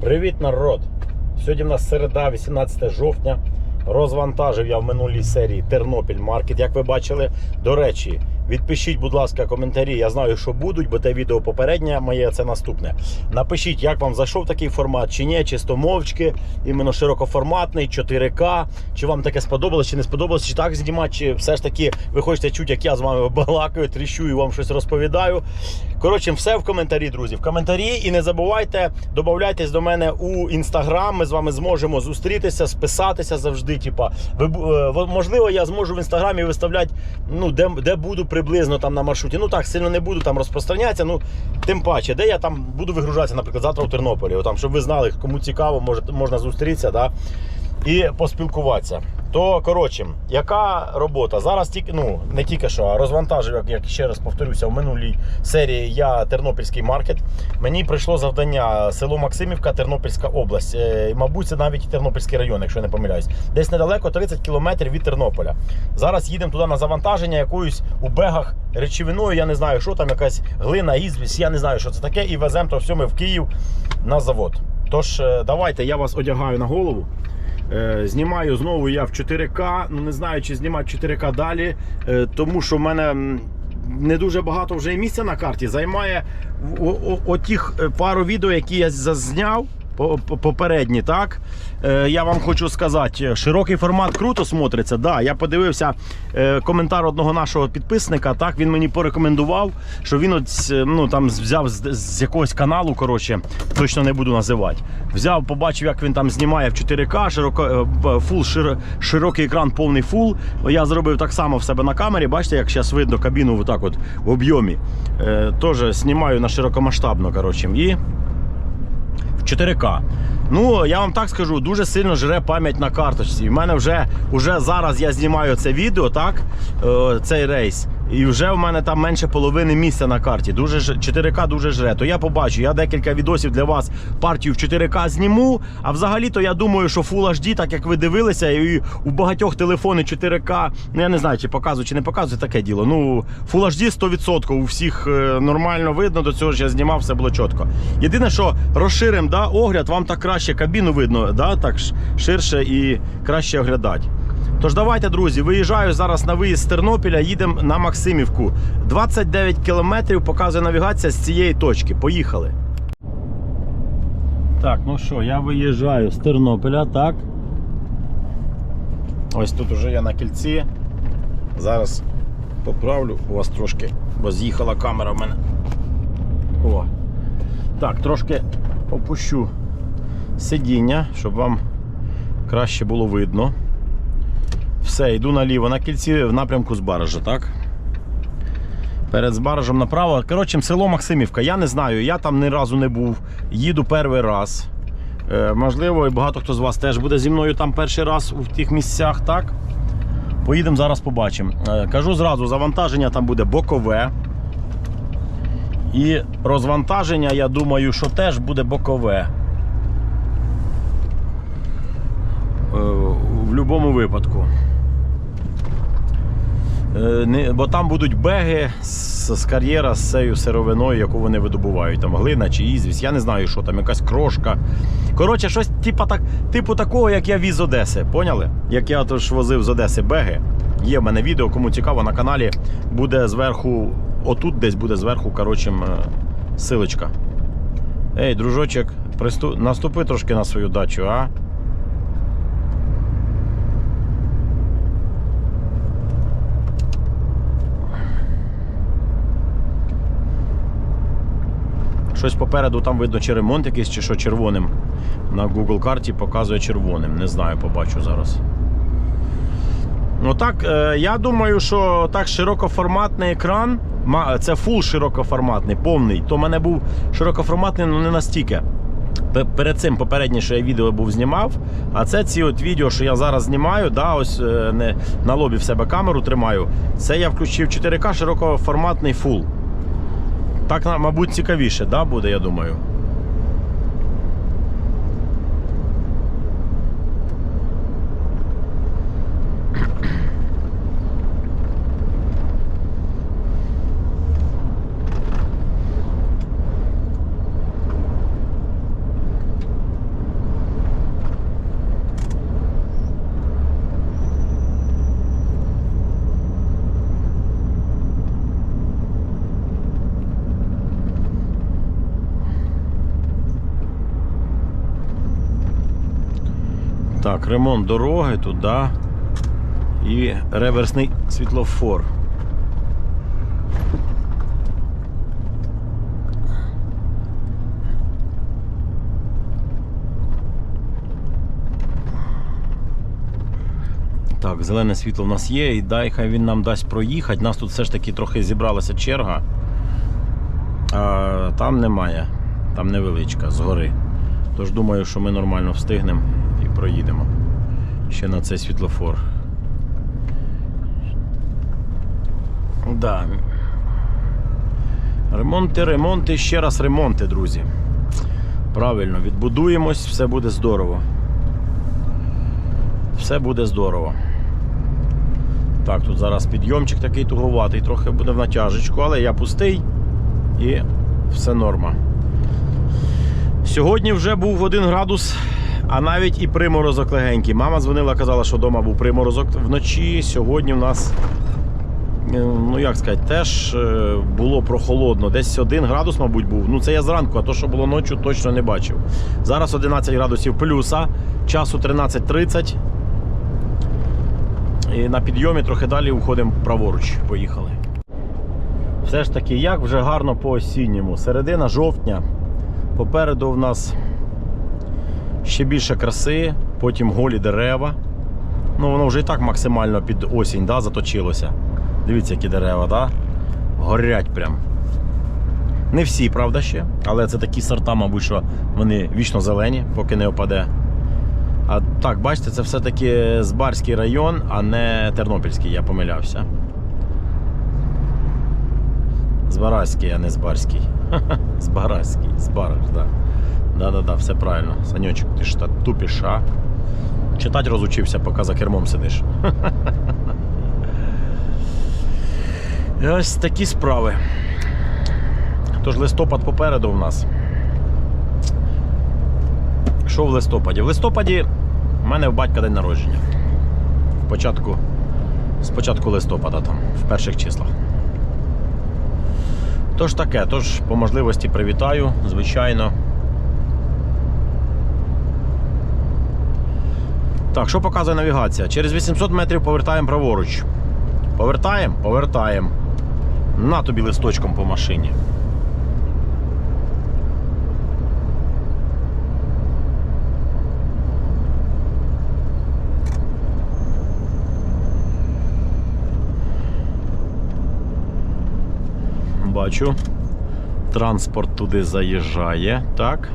Привіт, народ! Сьогодні в нас середа, 18 жовтня. Розвантажив я в минулій серії Тернопіль Маркет, як ви бачили. До речі, відпишіть, будь ласка, коментарі. Я знаю, що будуть, бо те відео попереднє моє це наступне. Напишіть, як вам зайшов такий формат, чи ні, чисто мовчки, іменно широкоформатний, 4К. Чи вам таке сподобалось, чи не сподобалось, чи так знімати, чи все ж таки ви хочете чути, як я з вами балакаю, тріщу і вам щось розповідаю. Коротше, все в коментарі, друзі. В коментарі і не забувайте, додавайтесь до мене у інстаграм. Ми з вами зможемо зустрітися, списатися завжди. Типа, ви е, во- можливо, я зможу в інстаграмі виставляти, ну де, де буду приблизно там на маршруті. Ну так сильно не буду там розпространятися. Ну тим паче, де я там буду вигружатися, наприклад, завтра у Тернополі. Там, щоб ви знали, кому цікаво, може, можна зустрітися. Да? і поспілкуватися. То коротше, яка робота? Зараз тільки ну не тільки що, а розвантажив, як, як ще раз повторюся, в минулій серії я Тернопільський маркет. Мені прийшло завдання село Максимівка, Тернопільська область. Е, мабуть, це навіть Тернопільський район, якщо я не помиляюсь. Десь недалеко 30 кілометрів від Тернополя. Зараз їдемо туди на завантаження якоюсь у бегах речовиною. Я не знаю, що там, якась глина, ізвість, я не знаю, що це таке. І веземо то все ми в Київ на завод. Тож, е, давайте я вас одягаю на голову. Е, Знімаю знову я в 4К. Ну не знаю, чи знімати 4К далі, е, тому що в мене не дуже багато вже місця на карті. Займає отіх е, пару відео, які я зазняв. По- по- Попередні, так Е, я вам хочу сказати, широкий формат круто смотриться. Да, я подивився е, коментар одного нашого підписника. Так він мені порекомендував, що він от, е, ну там взяв з, з якогось каналу. Коротше, точно не буду називати. Взяв, побачив, як він там знімає в 4К, широко е, фул шир, широкий екран, повний фул. Я зробив так само в себе на камері. Бачите, як зараз видно кабіну отак от в об'ємі. Е, Теж знімаю на широкомасштабно. Коротше, і 4К. Ну, я вам так скажу, дуже сильно жре пам'ять на карточці. У мене вже, вже зараз я знімаю це відео, так, е, цей рейс. І вже в мене там менше половини місця на карті. Дуже ж- 4К дуже жре. То я побачу. Я декілька відосів для вас партію в 4К зніму. А взагалі-то я думаю, що Full HD, так як ви дивилися, і у багатьох телефони 4К, ну я не знаю, чи показую, чи не показую таке діло. Ну, Full HD 100%, у всіх е, нормально видно, до цього ж я знімав, все було чітко. Єдине, що розширимо да, огляд, вам так краще кабіну видно, да, так ширше і краще оглядати. Тож давайте, друзі, виїжджаю зараз на виїзд з Тернопіля, їдемо на Максимівку. 29 кілометрів показує навігація з цієї точки. Поїхали. Так, ну що, я виїжджаю з Тернополя, так. Ось тут уже я на кільці. Зараз поправлю у вас трошки, бо з'їхала камера в мене. О. Так, трошки опущу сидіння, щоб вам краще було видно. Все, йду наліво на кільці в напрямку Збаража, так? Перед Збаражем направо. Коротше, село Максимівка. Я не знаю, я там ні разу не був. Їду перший раз. Е, можливо, і багато хто з вас теж буде зі мною там перший раз у тих місцях, так? Поїдемо зараз побачимо. Е, кажу зразу, завантаження там буде бокове. І розвантаження, я думаю, що теж буде бокове. Е, в будь-якому випадку. Е, Бо там будуть беги з, з кар'єра з цією сировиною, яку вони видобувають. Там глина чи ізвість, я не знаю, що там, якась крошка. Коротше, щось типу, так, типу такого, як я віз з Одеси. Поняли? Як я тож возив з Одеси беги. Є в мене відео, кому цікаво, на каналі буде зверху, отут десь буде зверху, коротше, силочка. Ей, дружочок, присту... наступи трошки на свою дачу, а? Щось попереду там видно, чи ремонт якийсь, чи що червоним. На Google карті показує червоним. Не знаю, побачу зараз. Ну так, е, я думаю, що так широкоформатний екран, це фул широкоформатний, повний. То в мене був широкоформатний, але не настільки. Перед цим попереднє, що я відео був знімав. А це ці от відео, що я зараз знімаю, да, ось е, не на лобі в себе камеру тримаю. Це я включив 4К широкоформатний фул. Так, мабуть, цікавіше, да, буде, я думаю. Так, ремонт дороги туди. І реверсний світлофор. Так, зелене світло в нас є, і дай хай він нам дасть проїхати. Нас тут все ж таки трохи зібралася черга. А там немає. Там невеличка, згори. Тож думаю, що ми нормально встигнемо проїдемо. Ще на цей світлофор. Да. Ремонти, ремонти, ще раз ремонти, друзі. Правильно, відбудуємось, все буде здорово. Все буде здорово. Так, тут зараз підйомчик такий туговатий, трохи буде в натяжечку, але я пустий і все норма. Сьогодні вже був 1 градус, а навіть і приморозок легенький. Мама дзвонила, казала, що вдома був приморозок вночі. Сьогодні в нас, е, ну як сказати, теж е, було прохолодно. Десь 1 градус, мабуть, був. Ну це я зранку, а то, що було ночі, точно не бачив. Зараз 11 градусів плюса, часу 13.30. І на підйомі трохи далі уходимо праворуч. Поїхали. Все ж таки, як вже гарно по осінньому. Середина жовтня. Попереду в нас ще більше краси, потім голі дерева. Ну, воно вже і так максимально під осінь да, заточилося. Дивіться, які дерева, да? горять прям. Не всі, правда, ще, але це такі сорта, мабуть, що вони вічно зелені, поки не опаде. А так, бачите, це все-таки Збарський район, а не Тернопільський, я помилявся. Збаразький, а не Збарський. Збаразький, Збараж, да. Да-да-да, все правильно. Санечок, ти ж та тупіш, а? Читати розучився, поки за кермом сидиш. Ось такі справи. Тож листопад попереду в нас. Що в листопаді? В листопаді в мене в батька день народження. В початку, з початку листопада, там, в перших числах. Тож таке, тож по можливості привітаю, звичайно. Так, що показує навігація? Через 800 метрів повертаємо праворуч. Повертаємо? Повертаємо. На тобі листочком по машині. Бачу. Транспорт туди заїжджає. Так.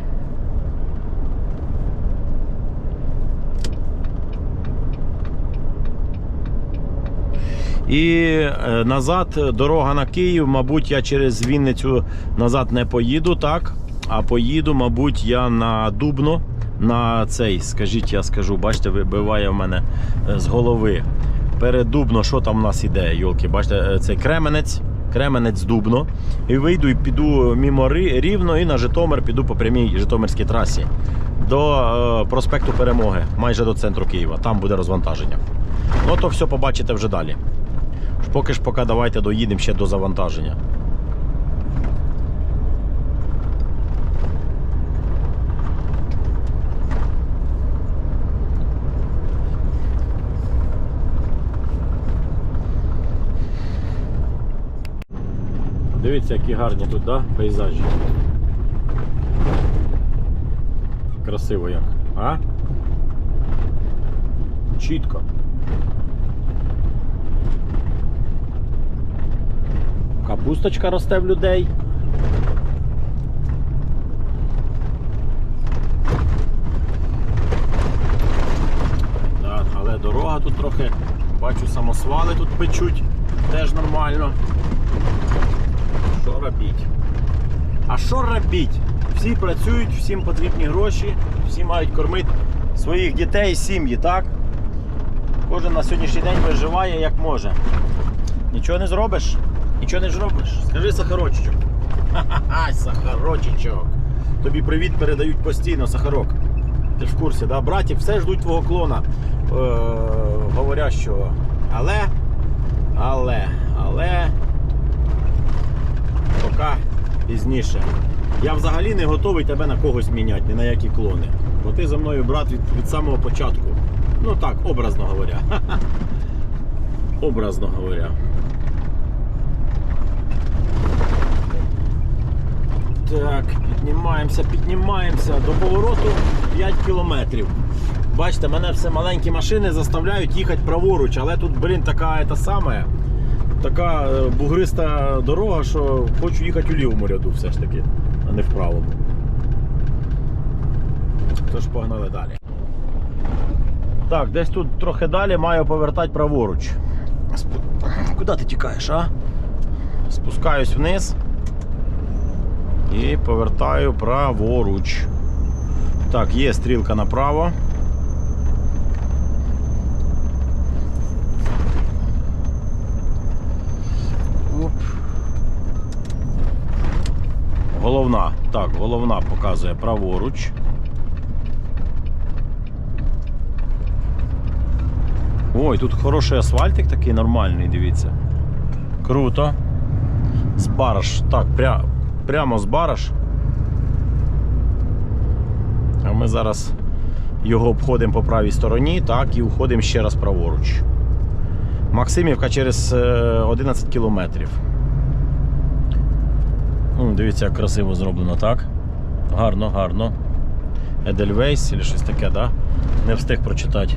І е, назад дорога на Київ, мабуть, я через Вінницю назад не поїду, так? А поїду, мабуть, я на Дубно. На цей, скажіть, я скажу, бачите, вибиває в мене е, з голови. Перед Дубно, що там у нас іде, йолки, бачите, е, цей Кременець. Кременець Дубно. І вийду і піду мімо Рівно і на Житомир піду по прямій Житомирській трасі до проспекту Перемоги, майже до центру Києва. Там буде розвантаження. Ну то все побачите вже далі. Поки ж поки давайте доїдемо ще до завантаження. Дивіться, які гарні тут, да? пейзажі. Красиво як. А? Чітко. Капусточка росте в людей. Да, але дорога тут трохи, бачу, самосвали тут печуть, теж нормально. Що робіть? А що робіть? Всі працюють, всім потрібні гроші, всі мають кормити своїх дітей, сім'ї, так? Кожен на сьогоднішній день виживає як може. Нічого не зробиш? Нічого не зробиш. Скажи Сахарочечок. Ха-ха-ха, Сахарочечок. Тобі привіт передають постійно, Сахарок. Ти ж в курсі, да? Братік, все ждуть твого клона. Е, говорять, що але, але, але. Поки пізніше. Я взагалі не готовий тебе на когось міняти, ні на які клони. Бо ти за мною брат від, від самого початку. Ну так, образно говоря. Образно говоря. Так, піднімаємося, піднімаємося. До повороту 5 кілометрів. Бачите, мене все маленькі машини заставляють їхати праворуч, але тут, блін, така та саме. Така е, бугриста дорога, що хочу їхати у лівому ряду все ж таки, а не в правому. Тож погнали далі. Так, десь тут трохи далі маю повертати праворуч. Куди ти тікаєш, а? Спускаюсь вниз і повертаю праворуч. Так, є стрілка направо. Оп. Головна. Так, головна показує праворуч. Ой, тут хороший асфальтик такий нормальний, дивіться. Круто. З бараш. Так, пря... прямо з бараш. А ми зараз його обходимо по правій стороні, так, і уходимо ще раз праворуч. Максимівка через е, 11 кілометрів. Ну, Дивіться, як красиво зроблено, так? Гарно, гарно. Едельвейс чи щось таке, да? Не встиг прочитати.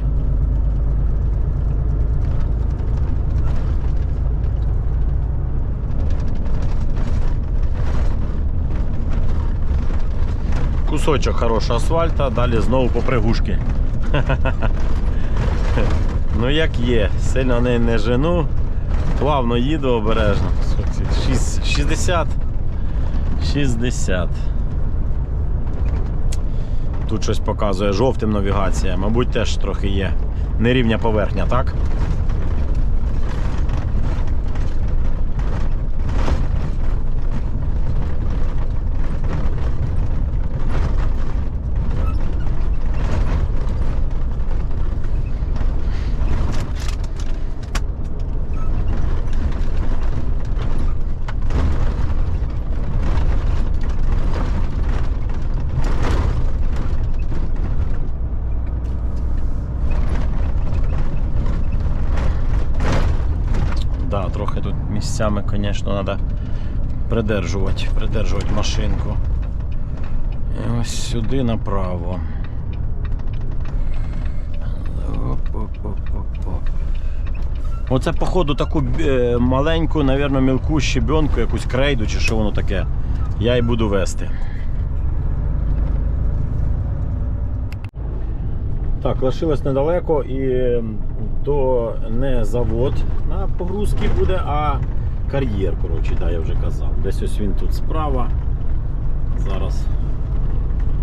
Кусочок хорошого асфальта, далі знову по пригушки. Ну як є, сильно не, не жену, плавно їду обережно. 60. 60. Тут щось показує жовтим навігація, мабуть, теж трохи є. Нерівня поверхня, так? Да, трохи тут місцями, звісно, треба придержувати, придержувати машинку. І ось сюди направо. Оп-оп-оп-оп-оп. Оце, походу, таку е, маленьку, навірно, мілку щебенку, якусь крейду чи що воно таке. Я і буду вести. Так, лишилось недалеко і то не завод на погрузки буде, а кар'єр, коротше, да, я вже казав. Десь ось він тут справа. Зараз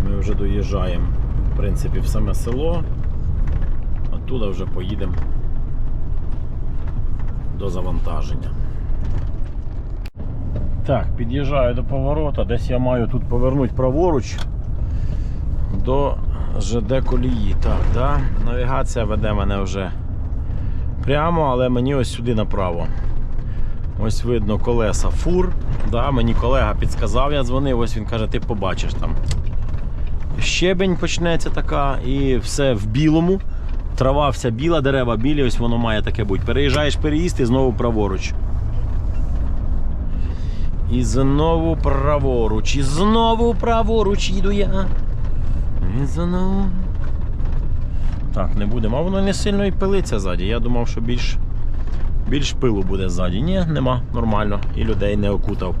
ми вже доїжджаємо, в принципі, в саме село. Оттуда вже поїдемо до завантаження. Так, під'їжджаю до поворота, десь я маю тут повернути праворуч до ЖД колії. Так, да? навігація веде мене вже прямо, але мені ось сюди направо. Ось видно колеса фур. Да, мені колега підказав, я дзвонив, ось він каже, ти побачиш там. Щебень почнеться така, і все в білому. Трава вся біла, дерева білі, ось воно має таке бути. Переїжджаєш переїзд і знову праворуч. І знову праворуч, і знову праворуч їду я. І знову. Так, не будемо. А воно не сильно і пилиться ззаді. Я думав, що більш, більш пилу буде ззаді. Ні, нема, нормально. І людей не окутав.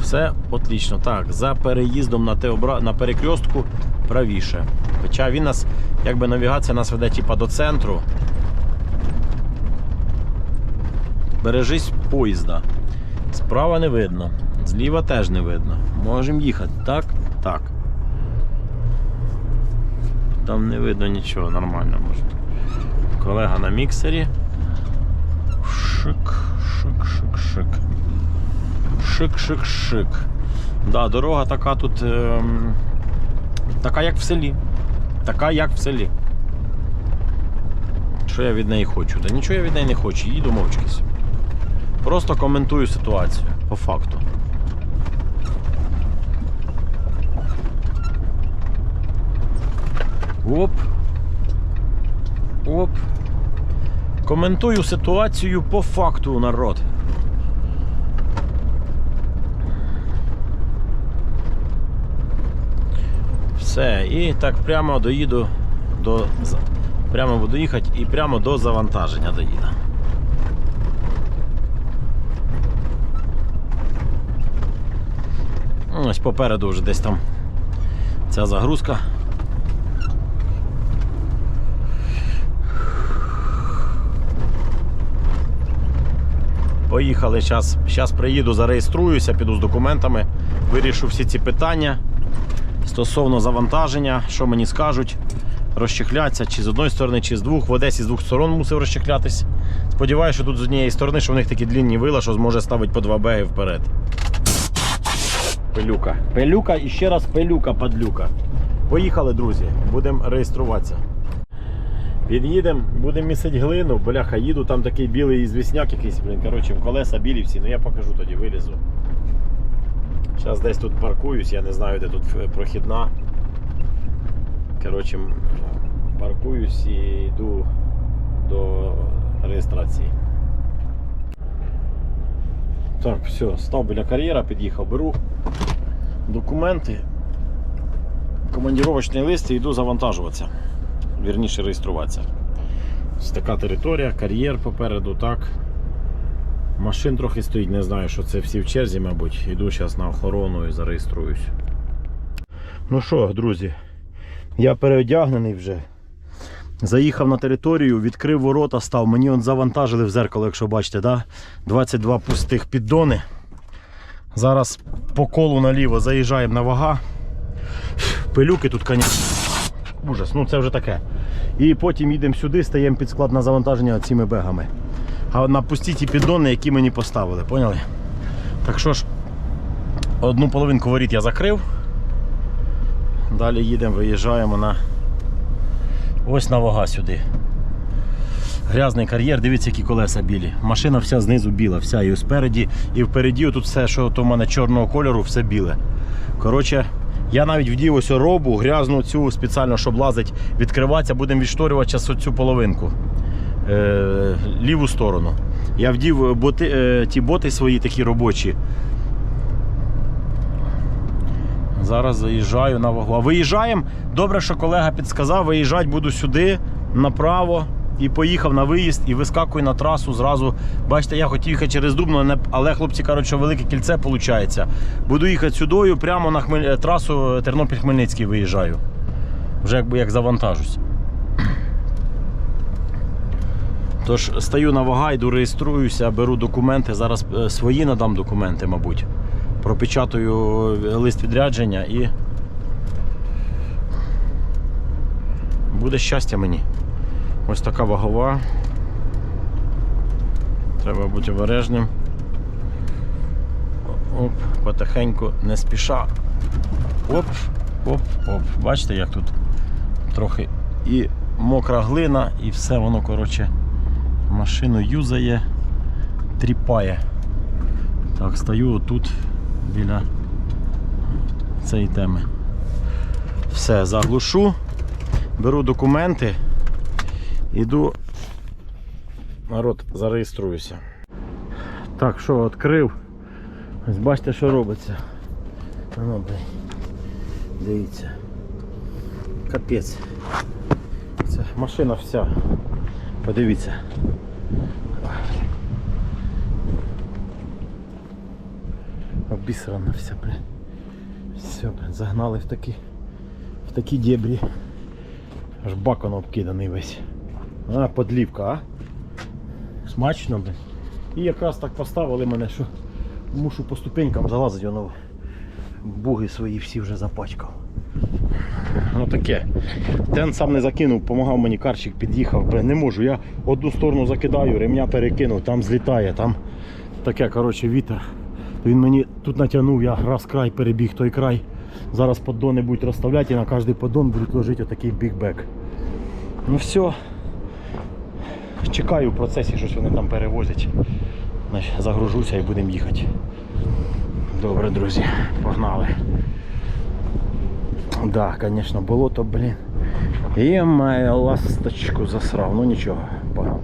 Все отлично. Так, за переїздом на, теобра... на перекрестку правіше. Хоча він нас, якби навігація нас веде типа до центру. Бережись поїзда. Справа не видно, зліва теж не видно. Можемо їхати. Так? Так. Там не видно нічого, нормально може. Колега на міксері. Шик, шик, шик, шик. Шик, шик, шик. Да, дорога така тут. Ем, така як в селі. Така як в селі. Що я від неї хочу? Та нічого я від неї не хочу, їду мовчки собі. Просто коментую ситуацію по факту. Оп. Оп. Коментую ситуацію по факту, народ. Все, і так прямо доїду до. Прямо буду їхати і прямо до завантаження доїду. Ось попереду вже десь там ця загрузка. Поїхали, зараз, зараз приїду, зареєструюся, піду з документами, вирішу всі ці питання стосовно завантаження, що мені скажуть, розчехляться чи з одної сторони, чи з двох. В Одесі з двох сторон мусив розчехлятись. Сподіваюся, що тут з однієї сторони, що в них такі длінні вила, що зможе ставити по два беги вперед. Пилюка. Пилюка і ще раз пилюка, падлюка. Поїхали, друзі, будемо реєструватися. Під'їдемо, будемо місити глину, бляха, їду, там такий білий звісняк якийсь, блін, коротше, колеса білі всі, ну я покажу тоді, вилізу. Зараз десь тут паркуюсь, я не знаю, де тут е, прохідна. Коротше, паркуюсь і йду до реєстрації. Так, все, став біля кар'єра, під'їхав, беру документи, командіровочний лист і йду завантажуватися. Вірніше реєструватися. Така територія, кар'єр попереду, так. Машин трохи стоїть, не знаю, що це всі в черзі, мабуть. Йду зараз на охорону і зареєструюсь. Ну що, друзі, я переодягнений вже. Заїхав на територію, відкрив ворота, став. Мені он завантажили в зеркало, якщо бачите, да? 22 пустих піддони. Зараз по колу наліво заїжджаємо на вага. Пилюки тут, звісно. Ужас, ну це вже таке. І потім їдемо сюди, стаємо під склад на завантаження цими бегами. А на пусті ті піддони, які мені поставили, поняли? Так що ж, одну половинку воріт я закрив. Далі їдемо, виїжджаємо на ось на вага сюди. Грязний кар'єр, дивіться, які колеса білі. Машина вся знизу біла, вся і спереді, і впереді тут все, що то в мене чорного кольору, все біле. Коротше, я навіть вдів ось робу, грязну цю спеціально, щоб лазить, відкриватися, будемо відшторювати цю половинку. Е, ліву сторону. Я вдів боти, е, ті боти свої такі робочі. Зараз заїжджаю на вагу. А виїжджаємо. Добре, що колега підсказав, виїжджати буду сюди, направо. І поїхав на виїзд і вискакую на трасу зразу. Бачите, я хотів їхати через Дубно, але хлопці кажуть, що велике кільце виходить. Буду їхати сюдою, прямо на Хмель... трасу Тернопіль-Хмельницький виїжджаю. Вже якби як завантажусь. Тож стою на вага, йду реєструюся, беру документи. Зараз е, свої надам документи, мабуть. Пропечатаю е, лист відрядження і буде щастя мені. Ось така вагова. Треба бути обережним. Оп, потихеньку, не спіша. Оп, оп, оп. Бачите, як тут трохи і мокра глина, і все воно, коротше, машину юзає, тріпає. Так, стою тут біля цієї теми. Все, заглушу, беру документи, іду. Народ, зареєструюся. Так, що, відкрив. Ось бачите, що робиться. А Ну. Дивіться. Капець. Це машина вся. Подивіться. Обісрана вся, блін. Все, блін, загнали в такі, в такі дебрі. Аж бакон обкиданий весь. А, подлівка, а? Смачно, блін. І якраз так поставили мене, що мушу по ступенькам залазити, воно буги свої всі вже запачкав. Ну таке. Тен сам не закинув, допомагав мені карчик, під'їхав. Не можу. Я одну сторону закидаю, ремня перекинув, там злітає, там таке, коротше, вітер. Він мені тут натягнув, я раз край перебіг той край. Зараз поддони будуть розставляти і на кожний поддон будуть ложити отакий бікбек. Ну все. Чекаю в процесі, щось вони там перевозять. Загружуся і будемо їхати. Добре, друзі, погнали. Так, да, звісно, болото, блін. І має ласточку засрав, ну нічого, погнали.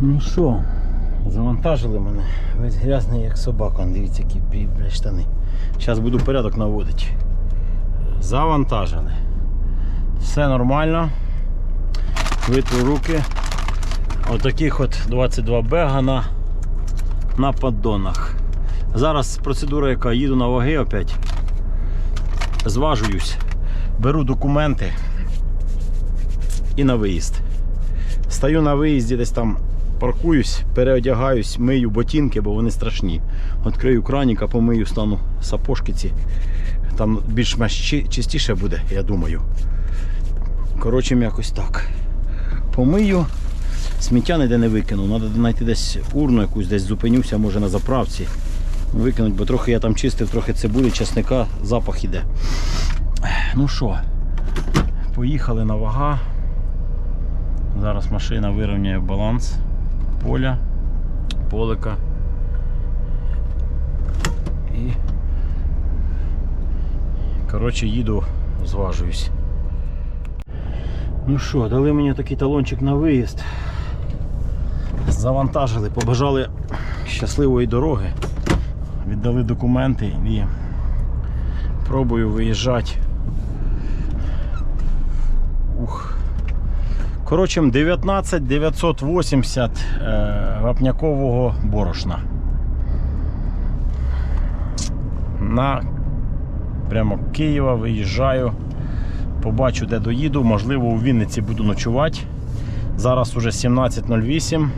Ну що, завантажили мене. Весь грязний як собака. Дивіться, які бля, штани. Зараз буду порядок наводити. Завантажили. Все нормально. Витру руки. Отаких от 22 бега на, на поддонах. Зараз процедура, яка їду на ваги опять. Зважуюсь, беру документи і на виїзд. Стаю на виїзді, десь там паркуюсь, переодягаюсь, мию ботинки, бо вони страшні. Відкрию краніка, помию, стану сапожки ці. Там більш-менш чистіше буде, я думаю. Коротше, якось так. Помию. Сміття ніде не викину. Треба знайти десь урну якусь, десь зупинюся, може на заправці. Викинуть, бо трохи я там чистив, трохи цибулі, чесника, запах іде. Ну що, поїхали на вага. Зараз машина вирівняє баланс поля, полика. І коротше їду, зважуюсь. Ну що, дали мені такий талончик на виїзд. Завантажили, побажали щасливої дороги. Віддали документи і пробую виїжджати. Ух. Коротше, 19 980 е, вапнякового борошна. На прямо Києва виїжджаю. Побачу, де доїду. Можливо, у Вінниці буду ночувати. Зараз уже 17.08.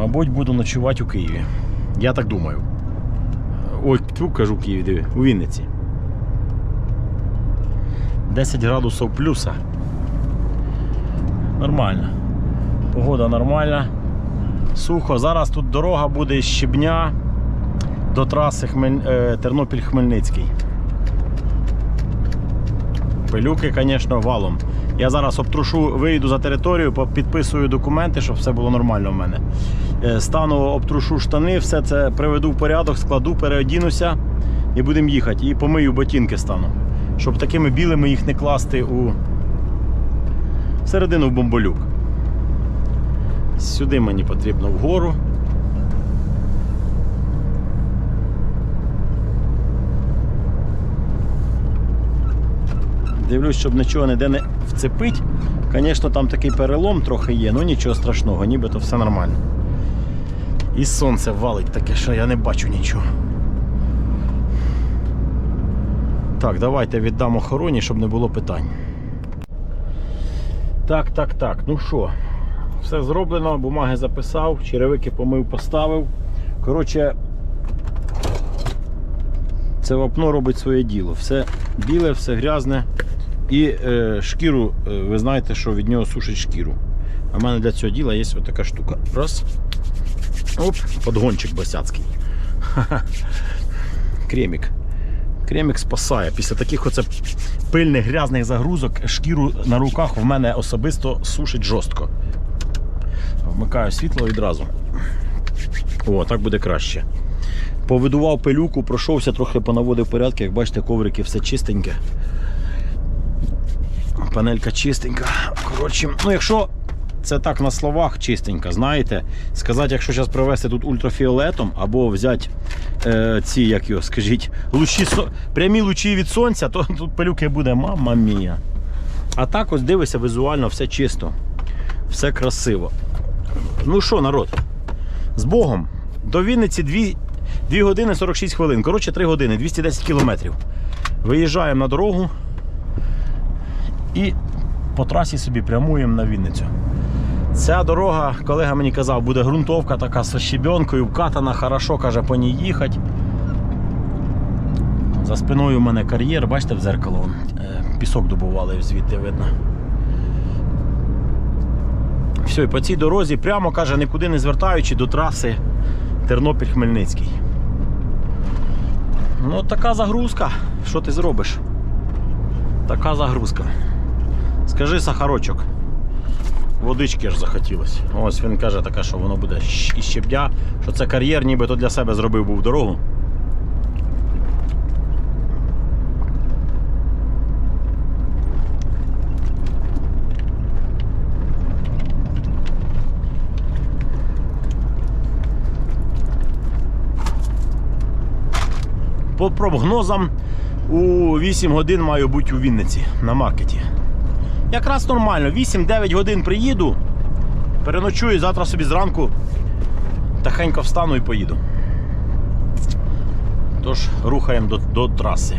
Мабуть, буду ночувати у Києві. Я так думаю. Ой, тьфу, кажу Києві, диви, у Вінниці. 10 градусів плюса. Нормально. Погода нормальна. Сухо. Зараз тут дорога буде з Щебня до траси Хмель... е, Тернопіль-Хмельницький. Пилюки, звісно, валом. Я зараз обтрушу, вийду за територію, підписую документи, щоб все було нормально в мене. Е, Стану, обтрушу штани, все це приведу в порядок, складу, переодінуся і будемо їхати. І помию ботинки стану. Щоб такими білими їх не класти у середину в бомболюк. Сюди мені потрібно вгору. Дивлюсь, щоб нічого ніде не вцепить. Звісно, там такий перелом трохи є, ну нічого страшного, нібито все нормально. І сонце валить таке, що я не бачу нічого. Так, давайте віддам охороні, щоб не було питань. Так, так, так. Ну що, все зроблено, бумаги записав, черевики помив, поставив. Коротше, це вапно робить своє діло. Все біле, все грязне. І е, шкіру, е, ви знаєте, що від нього сушить шкіру. А в мене для цього діла є ось така штука. Раз. Оп, подгончик босяцький. Кремік. Кремік спасає. Після таких оце пильних грязних загрузок шкіру на руках в мене особисто сушить жорстко. Вмикаю світло відразу. О, так буде краще. Повидував пилюку, пройшовся, трохи понаводив порядки. Як бачите, коврики все чистеньке. Панелька чистенька. Коротше, ну якщо це так на словах чистенька, знаєте, сказати, якщо зараз провести тут ультрафіолетом або взяти е, ці, як його, скажіть, лучі, прямі лучі від сонця, то тут пилюки буде мама мія. А так ось дивися, візуально все чисто, все красиво. Ну що, народ, з Богом. До Вінниці 2, 2 години 46 хвилин. Коротше, 3 години, 210 кілометрів. Виїжджаємо на дорогу і по трасі собі прямуємо на Вінницю. Ця дорога, колега мені казав, буде ґрунтовка така з щебенкою, вкатана, хорошо, каже, по ній їхати. За спиною у мене кар'єр, бачите, в зеркало е, пісок добували, звідти видно. Все, і по цій дорозі прямо каже, нікуди не звертаючи до траси Тернопіль-Хмельницький. Ну, така загрузка. Що ти зробиш? Така загрузка. Скажи сахарочок. Водички ж захотілося. Ось він каже таке, що воно буде і щебдя, що це кар'єр, нібито для себе зробив був дорогу. По прогнозам у 8 годин маю бути у Вінниці на маркеті. Якраз нормально, 8-9 годин приїду, переночую, завтра собі зранку тихенько встану і поїду. Тож рухаємо до, до траси.